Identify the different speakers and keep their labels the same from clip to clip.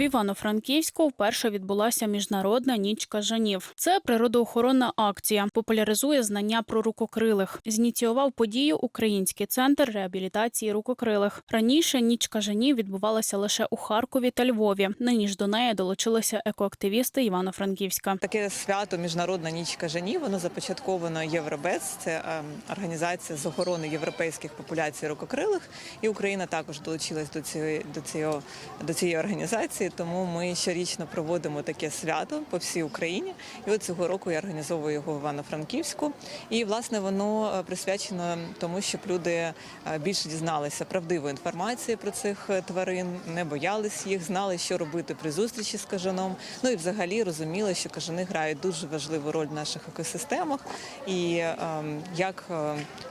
Speaker 1: В Івано-Франківську вперше відбулася міжнародна ніч кажанів. Це природоохоронна акція, популяризує знання про рукокрилих. Зініціював подію Український центр реабілітації рукокрилих. Раніше ніч кажанів відбувалася лише у Харкові та Львові. Нині ж до неї долучилися екоактивісти Івано-Франківська.
Speaker 2: Таке свято Міжнародна ніч кажанів. Воно започатковано Євробез, це е, організація з охорони європейських популяцій рукокрилих. І Україна також долучилась до цієї до цього до цієї організації. Тому ми щорічно проводимо таке свято по всій Україні. І от цього року я організовую його в Івано-Франківську. І власне воно е, присвячено тому, щоб люди е, більше дізналися правдивої інформації про цих е, тварин, не боялись їх, знали, що робити при зустрічі з кажаном. Ну і взагалі розуміли, що кажани грають дуже важливу роль в наших екосистемах і ем, як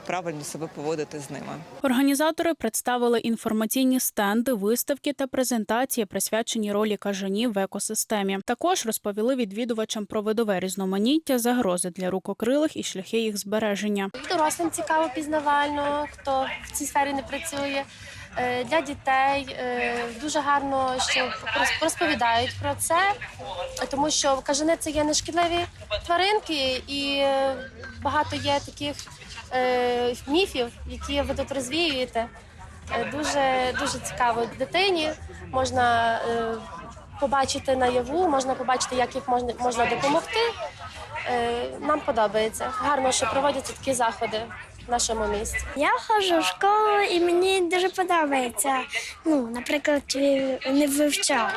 Speaker 2: правильно себе поводити з ними.
Speaker 1: Організатори представили інформаційні стенди, виставки та презентації, присвячені ролі кажанів в екосистемі. Також розповіли відвідувачам про видове різноманіття, загрози для рукокрилих і шляхи їх збереження.
Speaker 3: Дорослим цікаво пізнавально, хто в цій сфері не працює. Е, Для дітей е, дуже гарно, що роз- розповідають про це, тому що кажани це є нешкідливі тваринки, і е, багато є таких міфів, які ви тут розвіюєте. Е, Дуже дуже цікаво дитині. Можна е, побачити наяву, можна побачити, як їх можна, можна допомогти. Е, Нам подобається. Гарно, що проводяться такі заходи в нашому місті.
Speaker 4: Я ходжу в школу і мені дуже подобається. Ну, наприклад, не вивчати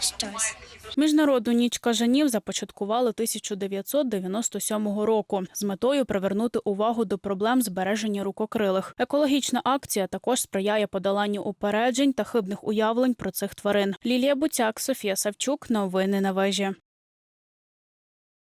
Speaker 4: щось.
Speaker 1: Міжнародну ніч кажанів започаткували 1997 року з метою привернути увагу до проблем збереження рукокрилих. Екологічна акція також сприяє подоланню упереджень та хибних уявлень про цих тварин. Лілія Буцяк, Софія Савчук. Новини на вежі.